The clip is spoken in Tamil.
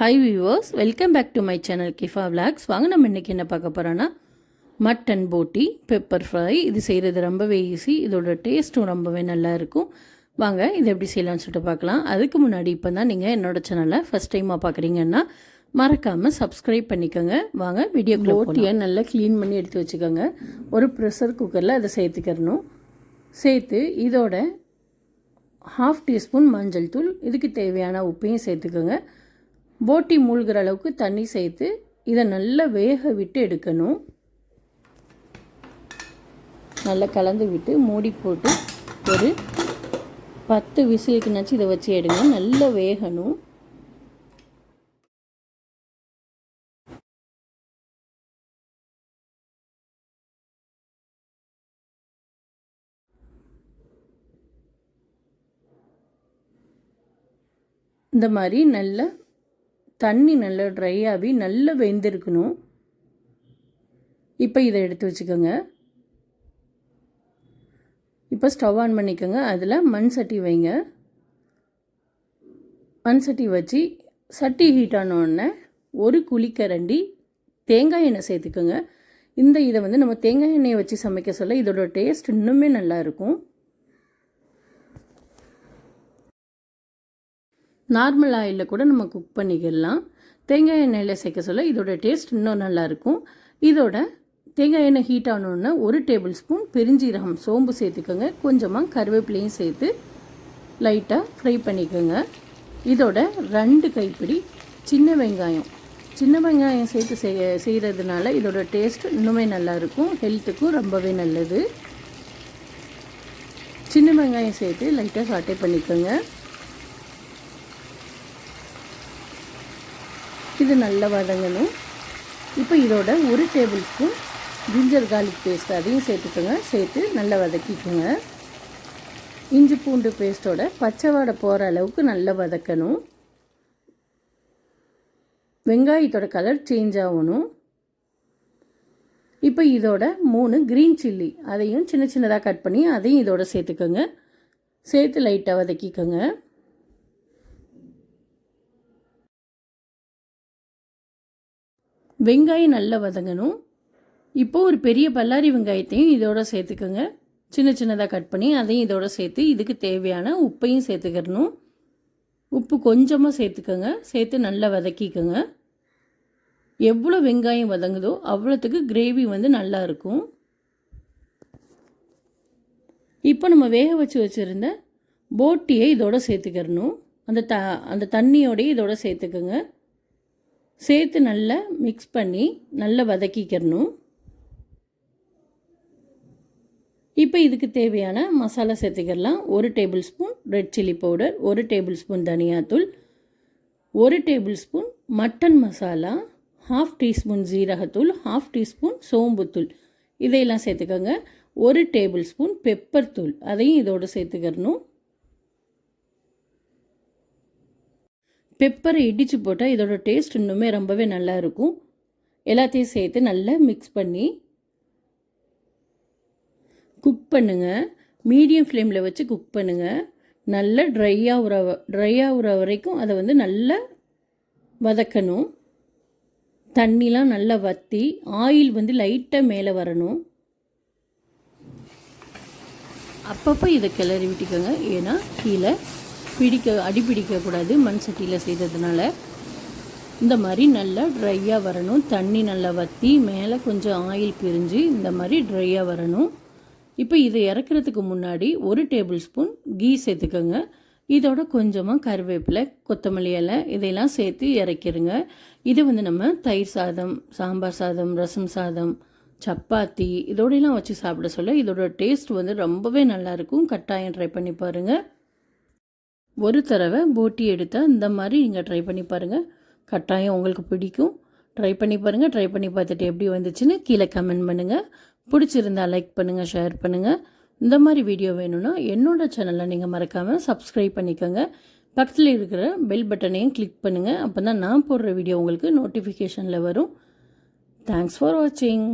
Hi viewers welcome back to my channel Kifa vlogs வாங்க நம்ம இன்றைக்கி என்ன பார்க்க போகிறோன்னா மட்டன் போட்டி பெப்பர் ஃப்ரை இது செய்கிறது ரொம்பவே ஈஸி இதோட டேஸ்ட்டும் ரொம்பவே நல்லா இருக்கும். வாங்க இது எப்படி செய்யலாம்னு சொல்லிட்டு பார்க்கலாம். அதுக்கு முன்னாடி இப்போ தான் நீங்கள் என்னோட சேனலை ஃபஸ்ட் டைமாக பார்க்குறீங்கன்னா மறக்காமல் சப்ஸ்கிரைப் பண்ணிக்கோங்க. வாங்க வீடியோ போட்டியை நல்லா க்ளீன் பண்ணி எடுத்து வச்சுக்கோங்க. ஒரு ப்ரெஷர் குக்கரில் அதை சேர்த்துக்கிறணும். சேர்த்து இதோட ஹாஃப் டீஸ்பூன் மஞ்சள் தூள் இதுக்கு தேவையான உப்பையும் சேர்த்துக்கோங்க. போட்டி மூழ்கிற அளவுக்கு தண்ணி சேர்த்து இதை நல்லா வேக விட்டு எடுக்கணும். நல்லா கலந்து விட்டு மூடி போட்டு ஒரு பத்து விசிலுக்குனாச்சும் இதை வச்சு எடுங்க. நல்லா வேகணும். இந்த மாதிரி நல்லா தண்ணி நல்லா ட்ரை ஆகி நல்லா வெந்திருக்கணும். இப்போ இதை எடுத்து வச்சுக்கோங்க. இப்போ ஸ்டவ் ஆன் பண்ணிக்கோங்க. அதில் மண் சட்டி வைங்க. மண் சட்டி வச்சு சட்டி ஹீட் ஆனோடனே ஒரு குழிக்கரண்டி தேங்காய் எண்ணெய் சேர்த்துக்கோங்க. இந்த இதை வந்து நம்ம தேங்காய் எண்ணெயை வச்சு சமைக்க சொல்ல இதோட டேஸ்ட் இன்னுமே நல்லாயிருக்கும் நார்மல் ஆயிலில் கூட நம்ம குக் பண்ணிக்கிடலாம் தேங்காய் எண்ணெயில் சேர்க்க சொல்ல இதோட டேஸ்ட் இன்னும் நல்லாயிருக்கும். இதோட தேங்காய் எண்ணெய் ஹீட் ஆனோடனே ஒரு டேபிள் ஸ்பூன் பெருஞ்சீரகம் சோம்பு சேர்த்துக்கோங்க. கொஞ்சமாக கருவேப்பிலையும் சேர்த்து லைட்டாக ஃப்ரை பண்ணிக்கோங்க. இதோட ரெண்டு கைப்பிடி சின்ன வெங்காயம். சின்ன வெங்காயம் சேர்த்து செய்ய செய்கிறதுனால இதோட டேஸ்ட் இன்னுமே நல்லாயிருக்கும். ஹெல்த்துக்கும் ரொம்பவே நல்லது. சின்ன வெங்காயம் சேர்த்து லைட்டாக சாட்டை பண்ணிக்கோங்க. இது நல்லா வதங்கணும். இப்போ இதோட ஒரு tablespoon ginger garlic paste அதையும் சேர்த்துக்கோங்க. சேர்த்து நல்லா வதக்கிக்கோங்க. இஞ்சி பூண்டு பேஸ்ட்டோட பச்சை வாடை போகிற அளவுக்கு நல்லா வதக்கணும். வெங்காயத்தோட கலர் சேஞ்ச் ஆகணும். இப்போ இதோட மூணு க்ரீன் சில்லி அதையும் சின்ன சின்னதாக கட் பண்ணி அதையும் இதோட சேர்த்துக்கோங்க. சேர்த்து லைட்டாக வதக்கிக்கோங்க. வெங்காயம் நல்லா வதங்கணும். இப்போது ஒரு பெரிய பல்லாரி வெங்காயத்தையும் இதோட சேர்த்துக்கோங்க. சின்ன சின்னதாக கட் பண்ணி அதையும் இதோட சேர்த்து இதுக்கு தேவையான உப்பையும் சேர்த்துக்கிறணும் உப்பு கொஞ்சமாக சேர்த்துக்கோங்க. சேர்த்து நல்லா வதக்கிக்கோங்க. எவ்வளோ வெங்காயம் வதங்குதோ அவ்வளோத்துக்கு கிரேவி வந்து நல்லா இருக்கும். இப்போ நம்ம வேக வச்சு வச்சுருந்த போட்டியை இதோட சேர்த்துக்கிறணும் அந்த த அந்த தண்ணியோடையே இதோட சேர்த்துக்கோங்க. சேர்த்து நல்லா மிக்ஸ் பண்ணி நல்லா வதக்கிக்கிறணும் இப்போ இதுக்கு தேவையான மசாலா சேர்த்துக்கிடலாம் ஒரு tablespoon red chilli powder ஒரு டேபிள் ஸ்பூன் தனியாத்தூள் ஒரு tablespoon mutton masala half teaspoon ஜீரகத்தூள் ஹாஃப் டீஸ்பூன் சோம்புத்தூள் இதையெல்லாம் சேர்த்துக்கோங்க. ஒரு டேபிள் ஸ்பூன் பெப்பர் தூள் அதையும் இதோடு சேர்த்துக்கிறணும் பெப்பரை இடித்து போட்டால் இதோட டேஸ்ட் இன்னுமே ரொம்பவே நல்லா இருக்கும். எல்லாத்தையும் சேர்த்து நல்லா மிக்ஸ் பண்ணி குக் பண்ணுங்கள் மீடியம் ஃப்ளேமில் வச்சு குக் பண்ணுங்கள் நல்லா ட்ரையாக ஆகுற ட்ரையாக ஆகுற வரைக்கும் அதை வந்து நல்லா வதக்கணும். தண்ணிலாம் நல்லா வற்றி ஆயில் வந்து லைட்டாக மேலே வரணும். அப்பப்போ இதை கிளறி விட்டுக்கோங்க. ஏன்னா கீழே பிடிக்க அடி பிடிக்கக்கூடாது மண் சட்டியில் செய்ததுனால. இந்த மாதிரி நல்லா ட்ரையாக வரணும். தண்ணி நல்லா வற்றி மேலே கொஞ்சம் ஆயில் பிரிஞ்சு இந்த மாதிரி ட்ரையாக வரணும். இப்போ இதை இறக்குறதுக்கு முன்னாடி ஒரு டேபிள் ஸ்பூன் கீ சேர்த்துக்கோங்க. இதோட கொஞ்சமாக கருவேப்பிலை கொத்தமல்லி இலை இதையெல்லாம் சேர்த்து இறக்கிடுங்க இதை வந்து நம்ம தயிர் சாதம் சாம்பார் சாதம் ரசம் சாதம் சப்பாத்தி இதோடையெல்லாம் வச்சு சாப்பிட சொல்ல இதோட டேஸ்ட் வந்து ரொம்பவே நல்லாயிருக்கும் கட்டாயம் ட்ரை பண்ணி பாருங்கள் ஒரு தடவை போட்டி எடுத்தால் இந்த மாதிரி நீங்கள் ட்ரை பண்ணி பாருங்கள் கட்டாயம் உங்களுக்கு பிடிக்கும். ட்ரை பண்ணி பாருங்கள் ட்ரை பண்ணி பார்த்துட்டு எப்படி வந்துச்சுன்னு கீழே கமெண்ட் பண்ணுங்கள் பிடிச்சிருந்தா லைக் பண்ணுங்கள் ஷேர் பண்ணுங்கள் இந்த மாதிரி வீடியோ வேணும்னா என்னோடய சேனலை நீங்கள் மறக்காமல் சப்ஸ்கிரைப் பண்ணிக்கோங்க. பக்கத்தில் இருக்கிற பெல் பட்டனையும் கிளிக் பண்ணுங்கள் அப்போ தான் நான் போடுற வீடியோ உங்களுக்கு நோட்டிஃபிகேஷனில் வரும். தேங்க்ஸ் ஃபார் வாட்சிங்